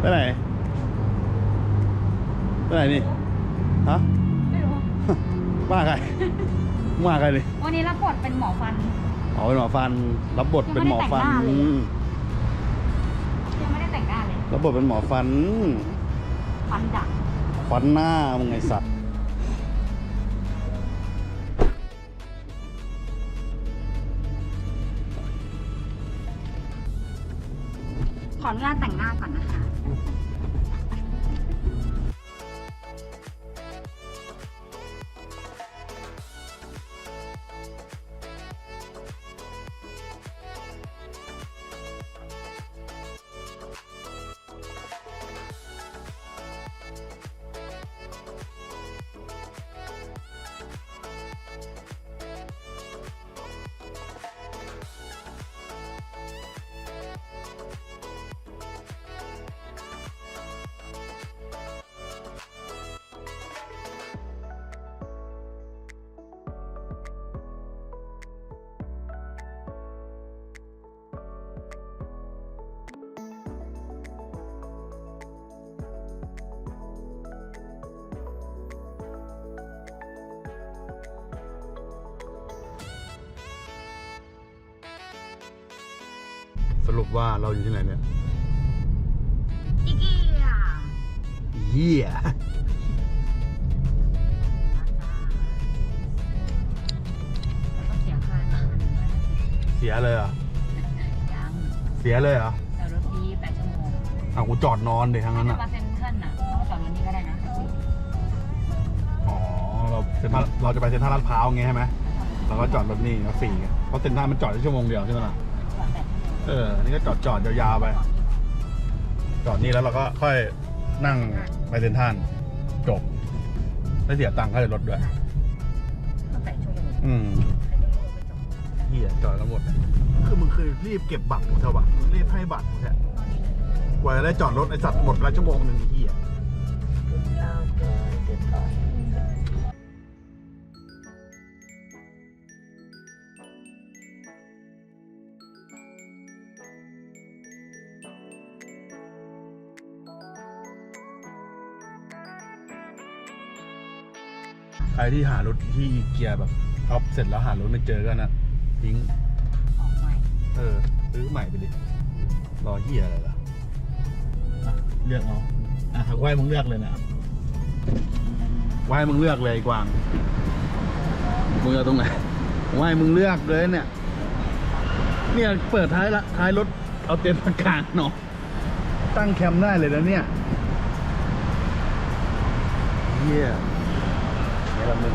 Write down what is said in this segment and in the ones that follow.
ไปไหน ไปไหนนี่ ฮะ ไม่รู้ มาใคร มาใครนี่วันนี้รับบทเป็นหมอฟัน อ๋อ เป็นหมอฟัน รับบทเป็นหมอฟันยังไม่ได้แต่งหน้าเลยอืมยังไม่ได้แต่งหน้าเลยรับบทเป็นหมอฟัน ฟันดักฟันหน้ามึงไงสัตว์ขออนุญาตแต่งหน้าก่อนนะ สรุปว่าเราอยู่ที่ไหนเนี่ยอีเกียเยี่ยต้องเสียค่าน้ำมันเสียเลยเหรอ ยังเสียเลยเหรอแต่รถดีแปดชั่วโมงอะกูจอดนอนเดี๋ยวทั้งนั้นถ้าอะ มาเซ็นทรัลน่ะต้องจอดรถนี้ก็ได้นะอ๋อ เราเซ็นทรัลเราจะไปเซ็นทรัลลาดพร้าวไงใช่ไหมเราก็จอดรถนี่แล้วฟรีไงเพราะเซ็นทรัลมันจอดได้ชั่วโมงเดียวใช่ไหมล่ะ เออ นี่ก็จอดจอดยาวๆไป จอดนี่แล้วเราก็ค่อยนั่งไปเซ็นทรัลจบไม่เสียตังค่าเดินรถด้วยต้องแปดชั่วโมงอืมใครได้ก็ไปจอดเฮียจอดกันหมด คือมึงเคยรีบเก็บบัตรของเธอวะมึงรีบให้บัตรแท้กว่าจะได้จอดรถไอสัตว์หมดเวลาชั่วโมงหนึ่งไอ้เฮียใคร ที่หารถที่อีเกียแบบท็อปเสร็จแล้วหารถไม่เจอกันนะทิ้งออกใหม่เออซื้อใหม่ไปดิรอเฮียอะไรล่ะเลือกเอาอะหากว่าให้มึงเลือกเลยนะว่าให้มึงเลือกเลยไอ้กวางมึงเอาตรงไหนว่าให้มึงเลือกเลยเนี่ย เนี่ยเปิดท้ายละท้ายรถเอาเต็นท์มากางเนาะตั้งแคมป์ได้เลยนะเนี่ยเฮียเนี่ยละมึง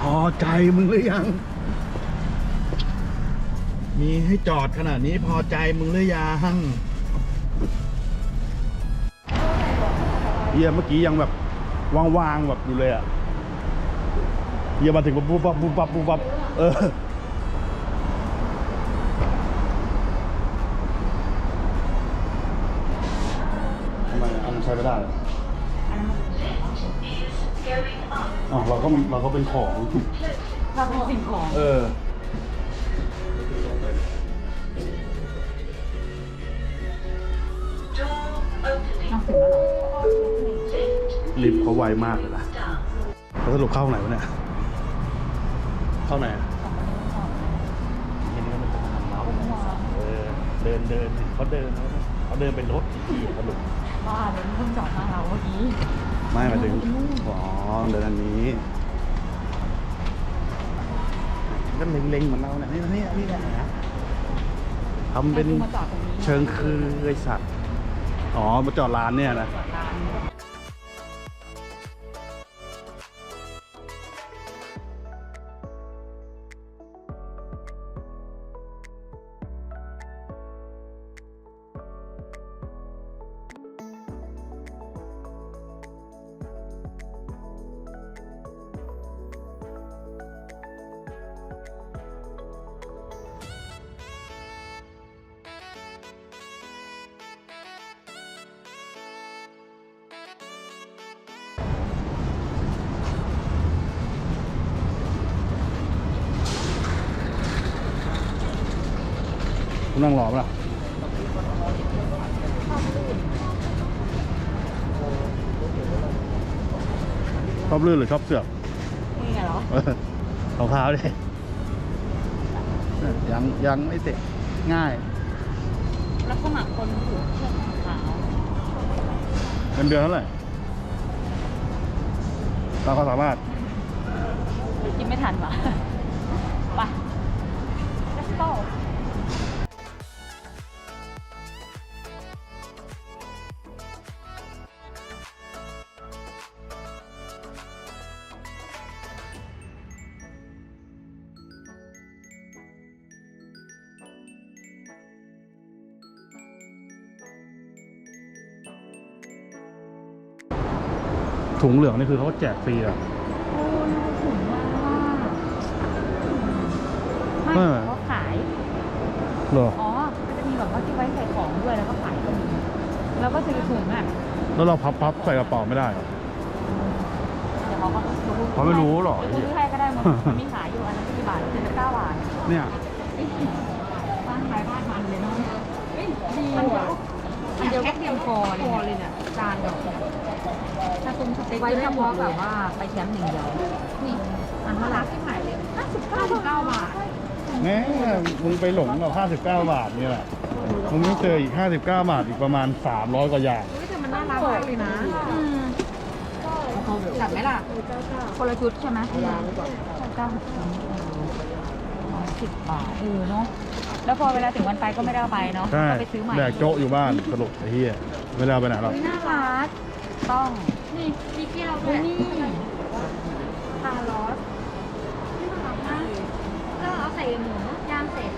พอใจมึงหรือยัง มีให้จอดขนาดนี้พอใจมึงหรือยังเฮียเมื่อกี้ยังแบบว่างๆแบบอยู่เลยอะเฮียมาถึงปุ๊บปุ๊บปั๊บปุ๊บปั๊บปุ๊บปั๊บเออทำไมอันใช้ไม่ได้ ออ๋อเราก็เราก็เป็นของเราเป็นสิ่งของเออน้องถึงแล้วเหรอลิฟต์เขาไวมากเลยนะแล้วสรุปเข้าไหนวะเนี่ย เข้าไหนอะเห็นว่ามันจะทำเราเออเดินเดินเขาเดินเขาเดินเป็นรถที่สรุปบ้าเลยเพิ่งจอดมาเราเมื่อกี้ ไม่หมายถึงอ๋อเดินอันนี้ก็เล็งๆเหมือนเราเนี่ยนี่นี่นี่แหละทำเป็นมาจอดตรงนี้เชิงคือไอสัตว์ อ๋อมาจอดร้านเนี่ยนะ นั่งรอปะล่ะชอบลื่นหรือชอบเสือกนี่เหรอขาวขาวเลยังยังไม่เสร็จง่าย แล้วก็หมักคนถูกเชือกขาวเงินเดือนเท่าไหร่เราก็สามารถกินไม่ทันวะไป ถุงเหลืองนี่คือเขาแจกฟรีอะโอ้ยถุงว่าไม่เออเขาขายเหรออ๋อมันจะมีแบบว่าที่ไว้ใส่ของด้วยแล้วก็ขายก็มีแล้วก็ซื้อถุงอะแล้วเราพับพับใส่กระเป๋าไม่ได้เหรอเดี๋ยวเขาก็เขาไม่รู้หรอกเดี๋ยวซื้อให้ก็ได้มั้งมันมีขายอยู่อันนั้นกี่บาทคือเก้าบาทเนี่ยบ้านขายบ้านมันเลยเนาะเฮ้ยดีว่ะมันเดียวก็เพียงพอเลยเนี่ย จานเดียวถ้าตุ้มสเต็กไว้เฉพาะแบบว่าไปแคมป์หนึ่งเดียวนี่อันเท่าไหร่ที่ขายเลยห้าสิบเก้าสิบเก้าบาทแม่มึงไปหลงกับ 59 บาทนี่แหละ มึงต้องเจออีก 59 บาทอีกประมาณ 300 กว่าอย่างแต่มันน่ารักมากเลยนะจัดไหมล่ะคนละชุดใช่ไหมเก้าสิบสิบบาทเออเนาะแล้วพอเวลาถึงวันไปก็ไม่ได้เอาไปเนาะใช่ก็ไปซื้อใหม่แดกโจ๊ะอยู่บ้านสรุปไอ้เหี้ย ไม่ได้เอาไปไหนหรอกอุ๊ยน่ารักต้องนี่มีแก้วด้วยนี่คาร์ลอสก็เอาใส่หมูย่างเสร็จ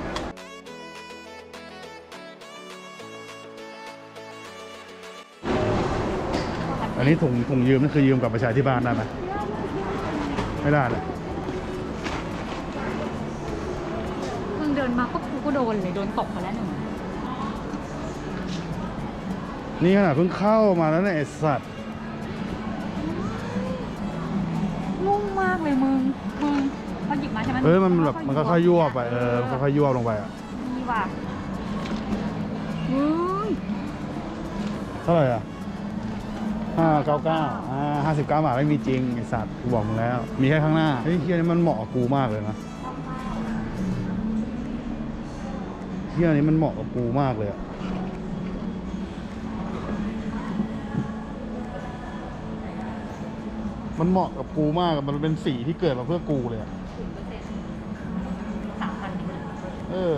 อันนี้ถุงถุงยืมนี่คือยืมกลับไปใช้ที่บ้านได้ไหมไม่ได้เลยเพิ่งเดินมาก็กูก็โดนเลยโดนตกมาแล้วหนึ่ง นี่ขนาดเพิ่งเข้ามาแล้วเนี่ยไอ้สัตว์นุ่มมากเลยมึง มึงพอหยิบมาใช่ไหมเอ้ยมันแบบมันก็ค่อยยั่วไปเออมันก็ค่อยยั่วลงไปอะดีว่ะมึงเท่าไหร่อะห้าเก้าเก้าอ่าห้าสิบเก้าบาทไม่มีจริงไอ้สัตว์กูบอกมึงแล้ว มีแค่ข้างหน้าเฮ้ยเฮียนี่มันเหมาะกับกูมากเลยนะเฮียนี้มันเหมาะกับกูมากเลยอะ มันเหมาะกับกูมากอะมันเป็นสีที่เกิดมาเพื่อกูเลยอะสามพันเออ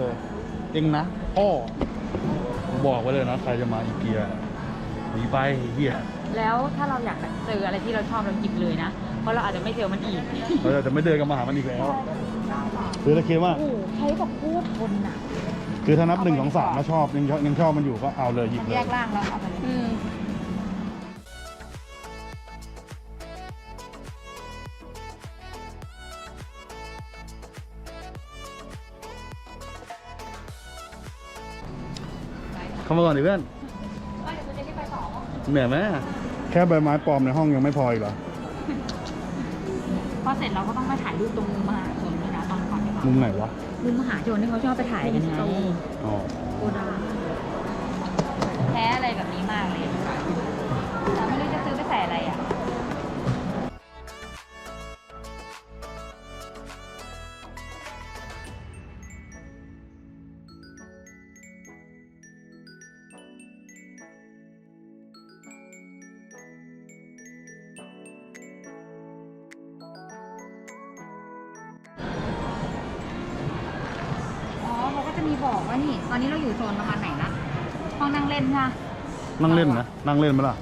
จริงนะพ่อบอกไว้เลยนะใครจะมาอีเกียหนีไปไอ้เฮียแล้วถ้าเราอยากเจออะไรที่เราชอบเราหยิบเลยนะ เพราะเราอาจจะไม่เจอมันอีก เราจะไม่เดินกันมาหามันอีกแล้วคือถ้าคิดว่า โอ้โหใช้แบบพูดทนอะคือถ้านับหนึ่งสองสามแล้วชอบยังชอบยังชอบมันอยู่ก็เอาเลยหยิบเลแยย กร่างแล้วเอาไปเามาก่อนดิเพื่อนเดี๋ยวคุณจะได้ไปสองเหนื่อยไหมแค่ใบไม้ปลอมในห้องยังไม่พออีกเหรอพอเสร็จเราก็ต้องไปถ่ายรูปตรงมุมมหาชนด้วยนะตอนก่อนดีกว่ามุมไหนวะมุมมหาชนที่เขาชอบไปถ่ายกันไงอ๋อ โกดัง นั่งเล่นนะ นั่งเล่นไหมล่ะ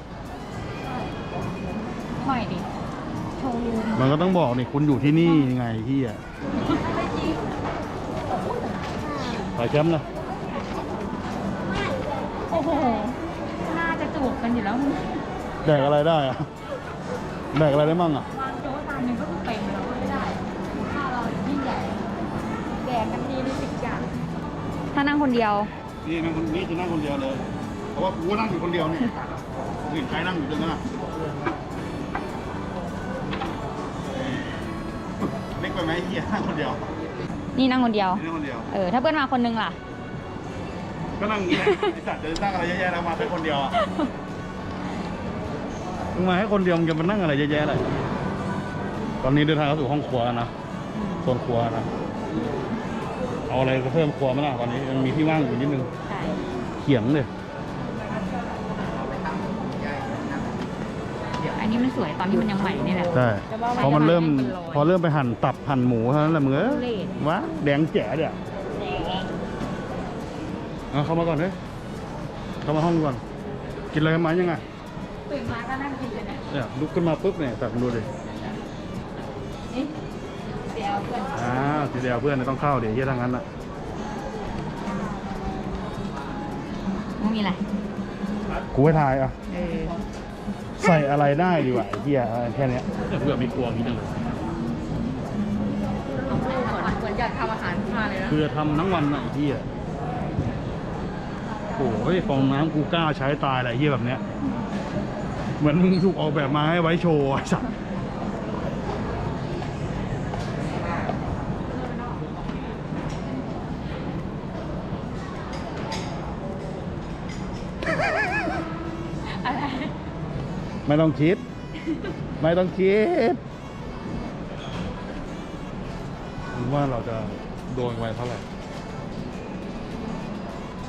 หน่อยดิโชว์รูมมันก็ต้องบอกนี่คุณอยู่ที่นี่ยังไงที่อะไปแคมป์นะโอ้โห น่าจะจูบกันอยู่แล้วมึงแดกอะไรได้อะแดกอะไรได้มั่งอะวางโจ๊กจานหนึงก็คือเต็มแล้วก็ไม่ได้ถ้าเรายิ่งใหญ่แดกกันทีนี่สิบอย่างถ้านั่งคนเดียว นี่นั่งคนนี่คือนั่งคนเดียวเลยเพ ราะว่ากูก็นั่งอยู่คนเดียวเนี่ยกูเห็นใครนั่งอยู่ตรงนั้นอะเล็กไปไหมไอ้เฮียนั่งคนเดียวนี่นั่งคนเดียวนี่นั่งคนเดียว เออ ถ้าเพื่อนมาคนนึงล่ะ ก็นั่งอย่างนี้แหละไอสัตว์จะนั่งอะไรเยอะแยะแล้วมาแค่คนเดียวอะมึงมาให้คนเดียวมึงจะมานั่งอะไรเยอะแยะอะไรตอนนี้เดินทางเข้าสู่ห้องครัวแล้วนะอืมโซนครัวนะ เอาอะไรก็เพิ่มครัวไหมล่ะตอนนี้มันมีที่ว่างอยู่นิดนึง ใช่ เขียงเลย อันนี้มันสวยตอนที่มันยังใหม่นี่แหละ ใช่แต่ว่าพอมันเริ่มมันจะเป็นรอยพอเริ่มไปหั่นตับหั่นหมูเท่านั้นแหละมึงเอ้ยทุเรศ วะแดงแจ๋เดี๋ยวเอาเข้ามาก่อนเฮ้ยเข้ามาห้องก่อน กินอะไรกันมายังไงตื่นมาก็นั่งกินเลยเนี่ยเนี่ยลุกขึ้นมาปุ๊บเนี่ยตักดูดินี่เดี๋ยวเพื่อนอ่าทีเดียวเพื่อนเนี่ยต้องเข้าเดี๋ยวเยี่ยทางนั้นอะมึงมีอะไรกูให้ทายอะเออ ใส่อะไรได้ดีกว่าไอ้เหี้ยแค่เนี้ยเพื่อมีครัวมีจังเลยเอาพูดเหมือนเหมือนอยากทำอาหารขึ้นมาเลยนะ เพื่อทำทั้งวันน่ะไอ้เหี้ยโอ้ยฟองน้ำกูกล้าใช้ตายอะไรเหี้ยแบบเนี้ย เหมือนมึงถูกออกแบบมาให้ไว้โชว์ไอ้สัสอ ไม่ต้องคิด ไม่ต้องคิดมึงว่าเราจะโดนไว้เท่าไหร่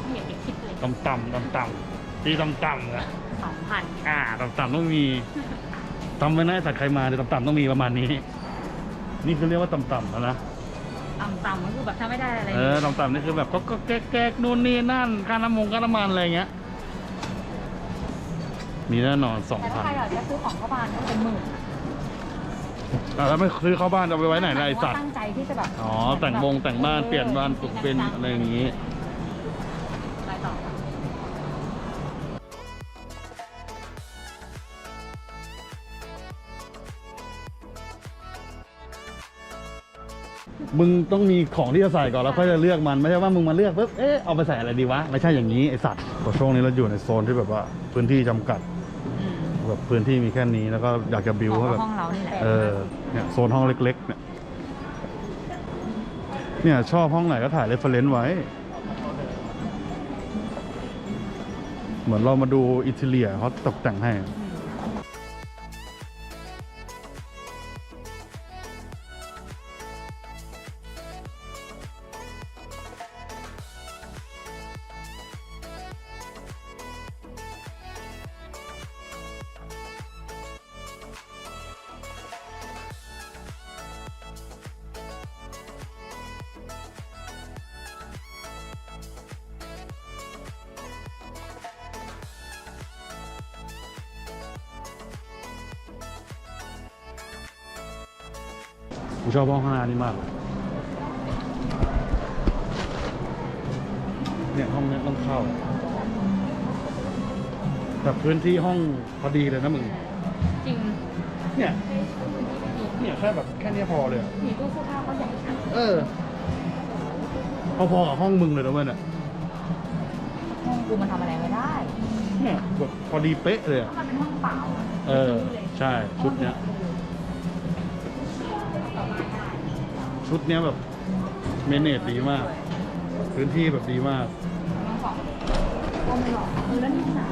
ไม่อยากจะคิดเลยต่ำต่ำต่ำต่ำๆที่ต่ำต่ำๆนะสองพันอ่าต่ำต่ำๆต้องมีตำไว้นะไอ้สัตว์ใครมาเดี๋ยวต่ำต่ำๆต้องมีประมาณนี้ นี่คือเรียกว่าต่ำต่ำๆแล้วนะต่ำๆก็คือแบบถ้าไม่ได้อะไรเออต่ำต่ำๆนี่คือแบบก็ก็แก๊กแก๊กนู่นนี่นั่นค่าน้ำมงค่าน้ำมันอะไรเงี้ย มีแน่นอนสองแต่พัถ้านใครอยากจะซื้อของเข้าบ้านก็เป็นหมื่นแล้วไม่ซื้อเข้าบ้านจะเอาไปไว้ไหนล่ะไอสัตว์ ตั้งใจที่จะแบบอ๋อ แต่งวงแต่งบ้านเปลี่ยนบ้านปลุกเป็นอะไรอย่างงี้ ไปต่อมึงต้องมีของที่จะใส่ก่อนแล้วค่อยจะเลือกมัน ไม่ใช่ว่ามึงมาเลือกปุ๊บเอ๊ะเอาไปใส่อะไรดีวะ ไม่ใช่อย่างนี้ไอสัตว์พอช่วงนี้เราอยู่ในโซนที่แบบว่าพื้นที่จำกัดอืม แบบพื้นที่มีแค่นี้แล้วก็อยากจะบิวของให้แบบห้องเรานี่แหละเออเนี่ยโซนห้องเล็ก ๆ เนี่ยเนี่ยชอบห้องไหนก็ถ่ายเรฟเฟรนซ์ไว้ เหมือนเรามาดูอิตาเลียเขาตกแต่งให้ กูชอบห้องข้างหน้านี่มากเลยเนี่ยห้องเนี้ยต้องเข้าแบบพื้นที่ห้องพอดีเลยนะมึง จริงเนี่ยเนี่ยแค่แบบแค่เนี้ยพอเลยอะมีตู้เสื้อผ้าก็ใหญ่นะเออพอๆกับห้องมึงเลยนะเว้ยเนี่ยห้องกูมันทำอะไรไม่ได้เนี่ยแบบพอดีเป๊ะเลยอะถ้ามันเป็นห้องเปล่าอะเออ ใช่ชุดเนี้ย ชุดเนี้ยแบบเมเนจดีมาก พื้นที่แบบดีมากห้องสองก็ไม่หรอกเออแล้วนี่หนา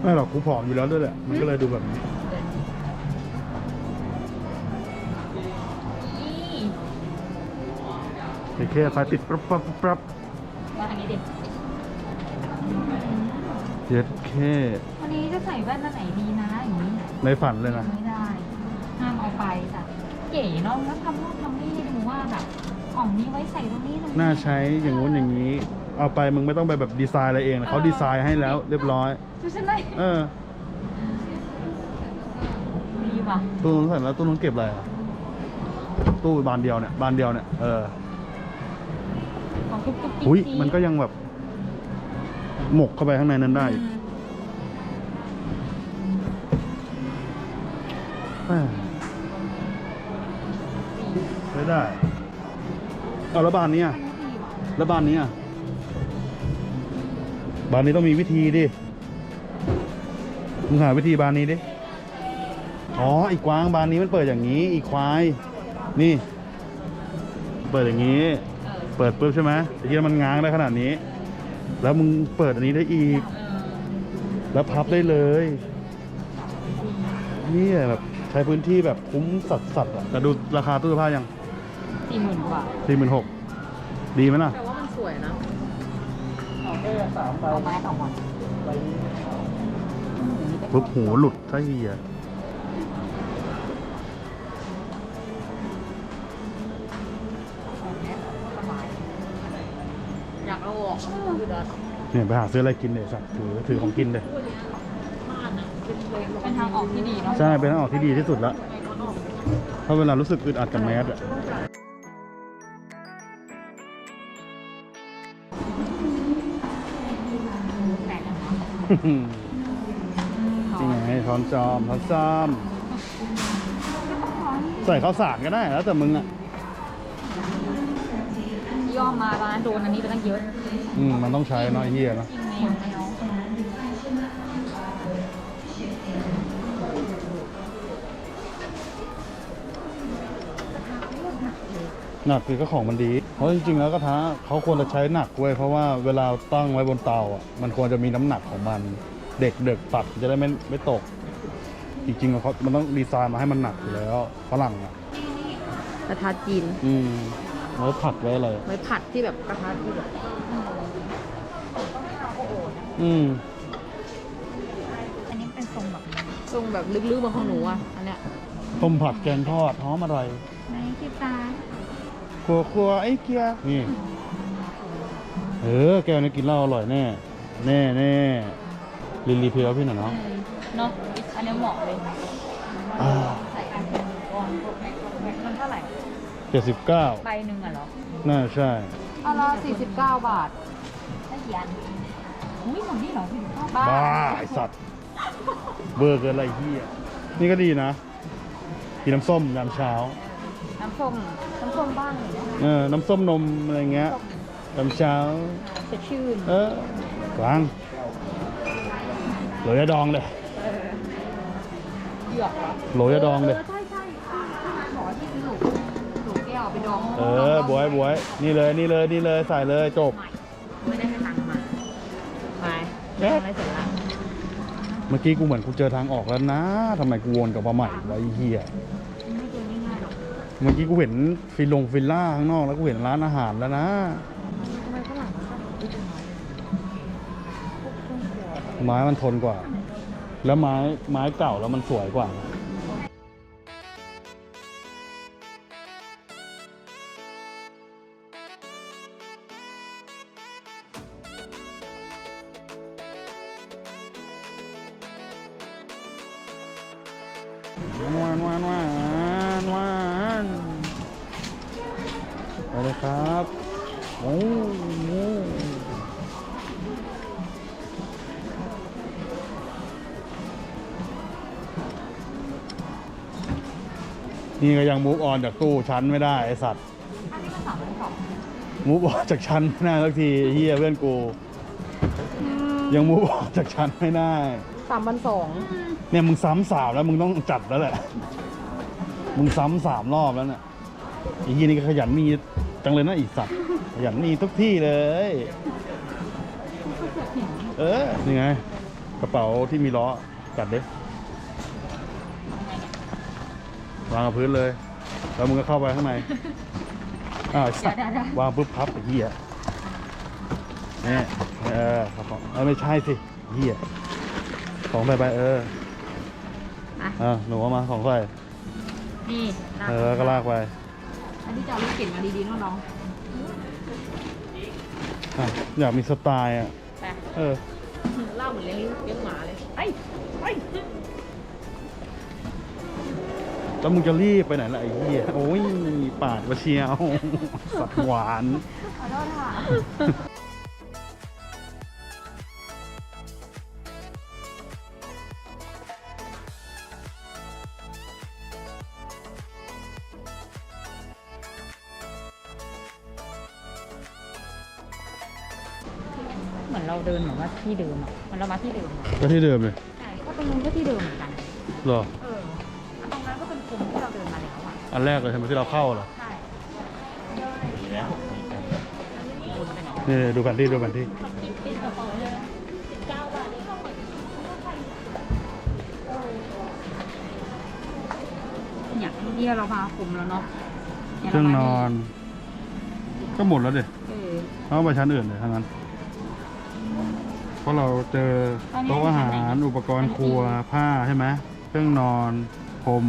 ไม่หรอกกูผอมอยู่แล้วด้วยแหละ มันก็เลยดูแบบนี้ นี่โอเคไฟติดปั๊บปั๊บปั๊บมาอันนี้ดิเจ็ดเควันนี้จะใส่แว่นมาไหนดีนะอย่างนี้ ในฝันเลยนะ ไม่ได้ ห้ามเอาไปจ้ะ เก๋เนาะแล้วทำนู่นทำนี่หนูว่าแบบของนี้ไว้ใส่ตรงนี้ตรงนี้น่าใช้อย่างงู้นอย่างนี้ เอาไปมึงไม่ต้องไปแบบดีไซน์อะไรเองนะเขาดีไซน์ให้แล้วเรียบร้อย ดูฉันเลยเออดีว่ะตู้นู้นใส่แล้วตู้นู้นเก็บอะไรอะตู้บานเดียวเนี่ยบานเดียวเนี่ยเออของทุกทุกอุ้ยมันก็ยังแบบหมกเข้าไปข้างในนั้นได้อีก ได้เอาแล้วบานเนี้ยแล้วบานเนี้ยบานนี้ต้องมีวิธีดิมึงหาวิธีบานนี้ดิอ๋ออีกวางบานนี้มันเปิดอย่างนี้ อีกควาย นี่ เปิดอย่างนี้ เปิดปุ๊บใช่ไหมไอ้ที่มันง้างได้ขนาดนี้ แล้วมึงเปิดอันนี้ได้อีก แล้วพับได้เลยนี่แบบใช้พื้นที่แบบคุ้มสัสสัสๆอะแต่ดูราคาตู้เสื้อผ้ายัง สี่หมื่นกว่าสี่หมื่นหกดีไหมล่ะแต่ว่ามันสวยนะเอาแค่สามใบเอาไม้ต่อหมอนใบนี้ปุ๊บหูหลุดซะเฮียอยากเอาออกคือเดินเนี่ยไปหาซื้ออะไรกินเลยสัตว์ถือถือของกินเลยเป็นทางออกที่ดีเนาะใช่เป็นทางออกที่ดีที่สุดละเพราะเวลารู้สึกอึดอัดกับแมสอะ จริงไงช้อนจอมช้อนซ้อมใส่ข้าวสารก็ได้แล้วแต่มึงอะย่อมมาร้านโดนอันนี้ไปตั้งเยอะอืมมันต้องใช้เน้อยเฮียนะจริงแมวแมวหนักคือก็ของมันดีเพ ราะจริงๆแล้วกระทะเขาควรจะใช้หนักเว้ยเพราะว่าเวลาตั้งไว้บนเตาอะมันควรจะมีน้ำหนักของมัน เด็กเด็กตัดจะได้ไม่ไม่ตก จริงๆเขามันต้องดีไซน์มาให้มันหนักอยู่แล้วฝรั่งอะกระทะจีนอืมแล้วผัดไว้อะไรไว้ผัดที่แบบกระทะที่แบบอืมอันนี้เป็นทรงแบบทรงแบบลึกๆเหมือนของหนูอะอันเนี้ยต้มผัดแกงทอดหอมอร่อย ไหนคิดตา ครัวครัวไอ้เกียร์นี่ เออ แกวนี้กินเหล้าอร่อยแน่ แน่แน่ลินรีเพลพี่หน่อยเนาะเนาะอันเนี้ยเหมาะเลยอ่าใส่อันเป็นก้อนมันเท่าไหร่เจ็ดสิบเก้าใบหนึ่งอะเหรอ น่าใช่อันละสี่สิบเก้าบาทได้กี่อันอุ้ยหมดนี่เหรอสี่สิบเก้าบาทบ้าไอสัตว์เบอร์เกินอะไรเฮียนี่ก็ดีนะกินน้ำส้มยามเช้า น้ำส้มน้ำส้มบ้างเลยนะเออน้ำส้มนมอะไรเงี้ยยามเช้า สดชื่นเออกลางโหลยาดองเลยเหยือกเหรอโหลยาดองเลย ใช่ใช่หมอที่ซื้อหนูหนูแก้วไปดองเออบวยบวยนี่เลยนี่เลยนี่เลยใส่เลยจบใหม่ไม่ได้ให้ตังค์มาไปเอ๊ะทำอะไรเสร็จละเมื่อกี้กูเหมือนกูเจอทางออกแล้วนะทำไมกูวนกลับมาใหม่วะไอ้เหี้ย เมื่อกี้กูเห็นฟิลลงฟิลล่าข้างนอกแล้วกูเห็นร้านอาหารแล้วนะทำไมฝรั่งมันชอบพูดน้อยไม้มันทนกว่า แล้วไม้ไม้เก่าแล้วมันสวยกว่า นี่ก็ยังมูฟออนจากตู้ชั้นไม่ได้ไอสัตว์อันนี้มันสามพันสองมูฟออนจากชั้นไม่ได้สักทีเฮียเพื่อนกู ยังมูฟออนจากชั้นไม่ได้สามพันสองเนี่ยมึงซ้ำสามแล้วมึงต้องจัดแล้วแหละ มึงซ้ำสามรอบแล้วเนี่ยไอ้ยี่นี่ก็ขยันมีจังเลยนะไอีสัตว์ขยันมีทุกที่เลย เออ นี่ไง กระเป๋าที่มีล้อจัดเด็ วางกับพื้นเลย แล้วมึงก็เข้าไปข้างในอ้าวไอ้สัตว์วางปุ๊บพับไอ้เหี้ยเนี่ยเออของเออไม่ใช่สิเหี้ยของใส่ไปเอออะ อะหนูเอามาของใส่นี่ลากเออก็ลากไปอันนี้จะเอาลูกเก่งมาดีๆน้องอะอยากมีสไตล์อะๆไปเออ เล่าเหมือนเลี้ยงเลี้ยงหมาเลยไอ้ไอ้ แล้วมึงจะรีบไปไหนล่ะไอ้เหี้ยโอ้ยปาดมาเชียว สัตว์หวาน ขอโทษค่ะเหมือนเราเดินเหมือนว่าที่เดิมอะเหมันเรามาที่เดิมอะก็ที่เดิมเลย ใช่ก็ตรงนู้นก็ที่เดิมเหมือนกัน เหรอ อะอันแรกเลยใช่ไหมที่เราเข้าเหรอ ใช่แล้ววนไปไหนนี่ดูแผนที่ดูแผนที่เที่เรามาคุมแล้วเนาะยเครื่องนอน ก็หมดแล้วเด็เออเอาไปชั้นอื่นเลยทั้งนั้น เพราะเราเจอโต๊ะอาหารอุปกรณ์ครัวผ้าใช่ไหมเครื่องนอนพรม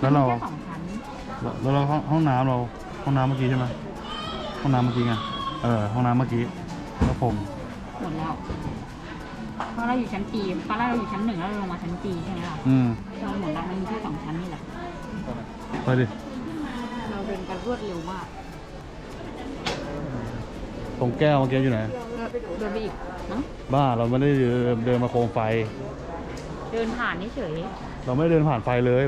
แล้วเรา แค่สองชั้นแล้วเราห้องห้องน้ำเราห้องน้ำเมื่อกี้ใช่ไหมห้องน้ำเมื่อกี้ไงเออห้องน้ำเมื่อกี้แล้วพรมหมดแล้วเพราะเราอยู่ชั้นจีตอนแรกเราอยู่ชั้นหนึ่งแล้วเราลงมาชั้นจีใช่ไหมล่ะอืมเราหมดแล้วมันมีแค่สองชั้นนี่แหละ ไปดิเราเดินกันรวดเร็วมากตรงแก้วเมื่อกี้อยู่ไหน เดินไปอีกเนาะบ้าเราไม่ได้เดินมาโคมไฟ เดินผ่านเฉยเราไม่ได้เดินผ่านไฟเลย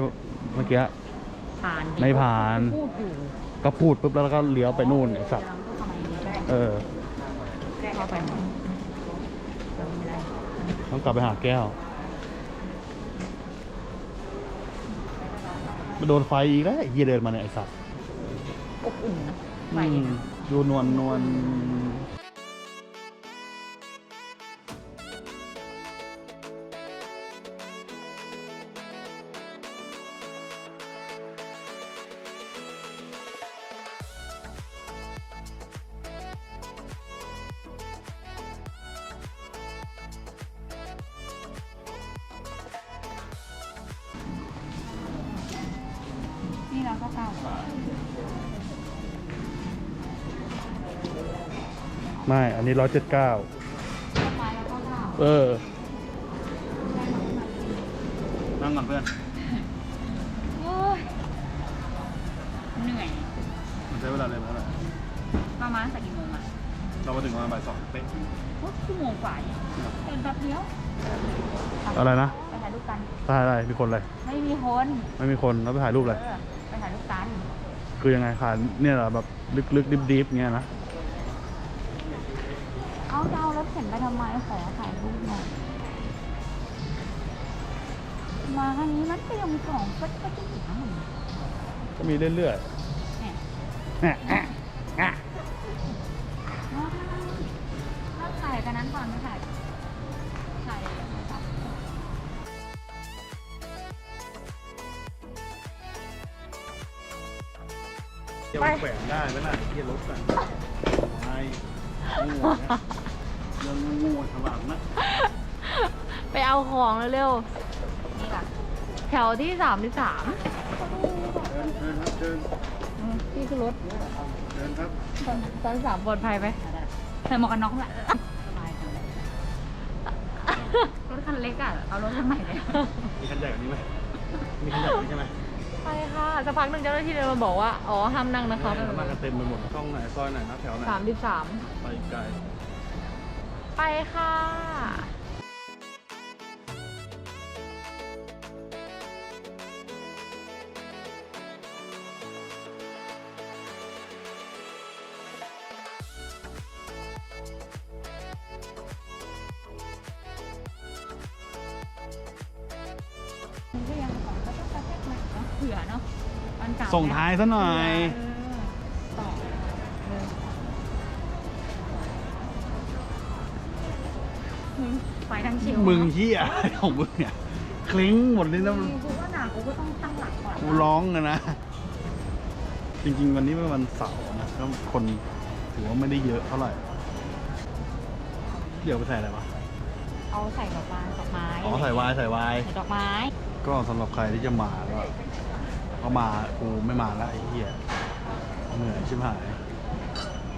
เมื่อกี้ๆผ่านดิไม่ผ่าน พูดอยู่ก็พูดปุ๊บแล้วก็เลี้ยวไปนู่นไอ้สัตว์เราก็เข้ามาอย่างนี้ได้เออ เข้าไปเราไม่ได้ต้องกลับไปหาแก้วมาโดนไฟอีกแล้วไอ้เหี้ยเดินมาเนี่ยไอ้สัตว์อบอุ่นนะไฟอืมดูนวลนวล นี่เราก็เก้าไม่ อันนี้ร้อยเจ็ดเก้าต้นไม้เราก็เก้าเออนั่งก่อนเพื่อน โอ้ยเหนื่อย มันใช้เวลาเลยไหมล่ะประมาณสักกี่โมงอะเรามาถึงประมาณบ่ายสองเป๊ะโอ้ชั่วโมงกว่าอีกเดินแป๊บเดียวอะไรนะ ไปถ่ายรูปกันถ่ายอะไร มีคนอะไร ไม่มีคน ไม่มีคน แล้วไปถ่ายรูปอะไร เออ คือยังไงขาเนี่ยเหรอแบบลึกๆดิบๆเงี้ยนะเอาจะเอารถเข็นไปทำไมขอถ่ายรูปหน่อยมาอันนี้มันก็ยังมีของก็ก็จะอีกนะมึงก็มีเรื่อยแหม่ๆแอะแอะแอะถ้าถ่ายกันนั้นก่อนไม่ถ่ายถ่าย เดี๋ยวแขวนได้ไหมล่ะเที่รถกันไม่งูนะเรื่องงูฉลาดนะไปเอาของเร็วๆนี่ล่ะ แถวที่สามที่สามเดินเดินครับเดินพี่คือรถเดินครับตอนสามปลอดภัยไหมใส่หมวกกันน็อกแหละรถคันเล็กอะ เอารถคันใหม่เลยมีคันใหญ่กว่านี้ไหมมีคันใหญ่กว่านี้ใช่ไหม ไปค่ะสักพักหนึ่งเจ้าหน้าที่เดินมาบอกว่า อ๋อ ห้ามนั่งนะครับแล้วมากันเต็มไปหมดช่องไหนซอยไหนนะแถวไหนสามสิบสามไปไกล ไปค่ะ ผื่อเนาะวันเสาร์ส่งท้ายซะหน่อยเออต่อเลยมึงไปทั้งเชียวมึงเฮียอะไรของมึงเนี่ยคลิ้งหมดเลยนะมึงกูว่าหนากูก็ต้องตั้งหลักก่อนกูร้องเลยนะ จริง ๆ วันนี้เป็นวันเสาร์นะแล้วคนถือว่าไม่ได้เยอะเท่าไหร่เดี๋ยวไปใส่อะไรวะเอาใส่ดอกไม้ดอกไม้อ๋อใส่วายใส่วาย ใส่ดอกไม้ ก็สำหรับใครที่จะมาก็ ก็มากูไม่มาล้วไอ้เหี้ยเหนื่อยชิบหาย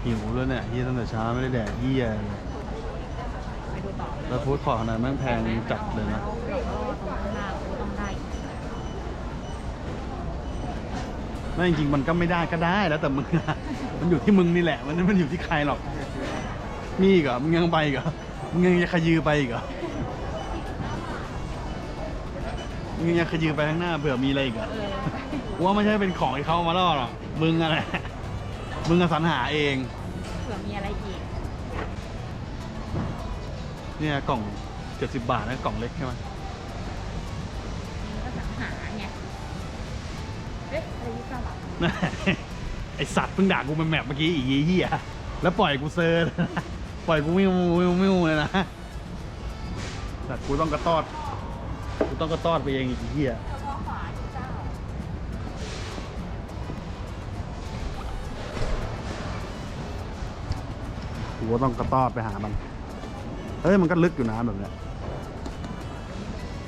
หิวแล้วเนี่ยเหี้ยตั้งแต่เช้าไม่ได้แดกเหี้ยเลยไปดูต่อเลยแล้วฟู้ดคอร์ทขนาดแม่งแพงจัดเลยนะไม่จริงมันก็ไม่ได้ก็ได้แล้วแต่มึงมันอยู่ที่มึงนี่แหละ มันมันอยู่ที่ใครหรอกมีอีกเหรอมึงยังไปอีกเหรอมึงยังจะขยือไปอีกเหรอมึงยังจะขยือไปข้างหน้าเผื่อมีอะไรอีกเหรอเออ กูว่าไม่ใช่เป็นของที่เขาเอามาล่อหรอกมึงอะไร มึงอะสรรหาเอง เผื่อมีอะไรอีก เนี่ยกล่องเจ็ดสิบบาทนะกล่องเล็กใช่ไหมมึงก็สังหาไงเอ๊ะอะไรยี่สิบบาทไอสัตว์เพิ่งด่ากูเป็นแมปเมื่อกี้อีกเหี้ยแล้วปล่อยกูเซอร์เลยนะปล่อยกูมิวมิวมิวเลยนะแต่กูต้องกระตอดกูต้องกระตอดไปเองอีกเหี้ยแล้วก็ขวาที่เจ้า กูก็ต้องกระตอดไปหามันเฮ้ยมันก็ลึกอยู่นะแบบเนี้ย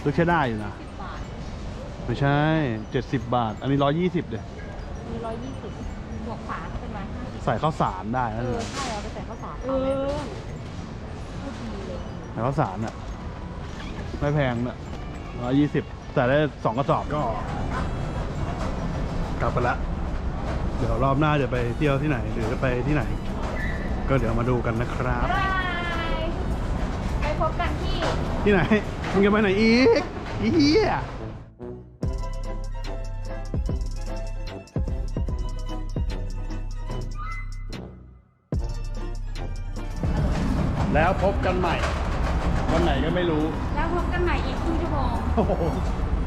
ลึกใช้ได้อยู่นะ บาทไม่ใช่เจ็ดสิบบาท อันนี้ร้อยี่สิบเลยมีร้อยยี่สิบบวกฝาก็เป็นร้อยห้าสิบใส่ข้าวสารได้เอนะอใช่เอาไปใส่ข้าวสารเออพูดดีเลยใส่ข้าวสารอะไม่แพงน่ะร้อยี่สิบแต่ได้สองกระสอบก็ กลับไปละ เดี๋ยวรอบหน้าจะไปเที่ยวที่ไหน หรือจะไปที่ไหน ก็เดี๋ยวมาดูกันนะครับบายไปพบกันที่ ที่ไหน มึงจะไปไหนอีกอีเหี้ยแล้วพบกันใหม่ วันไหนก็ไม่รู้ แล้วพบกันใหม่อีกครึ่งชั่วโมง โอ้โห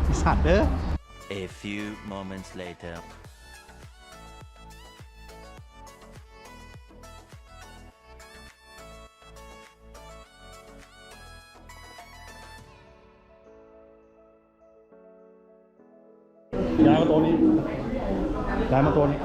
ไอ้สัตว์เด้อ A few moments later. ตัวนี้ย้ายมาตัวนี้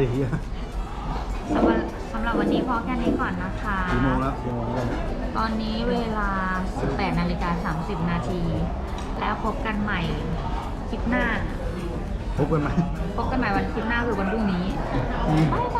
ดิเฮียสำหรับสำหรับวันนี้พอแค่นี้ก่อนนะคะ กี่โมงแล้วกี่โมงแล้วตอนนี้เวลา 18นาฬิกา30 นาที แล้วพบกันใหม่คลิปหน้า พบกันไหม พบกันใหม่วันคลิปหน้าคือวันพรุ่งนี้ บ๊ายบาย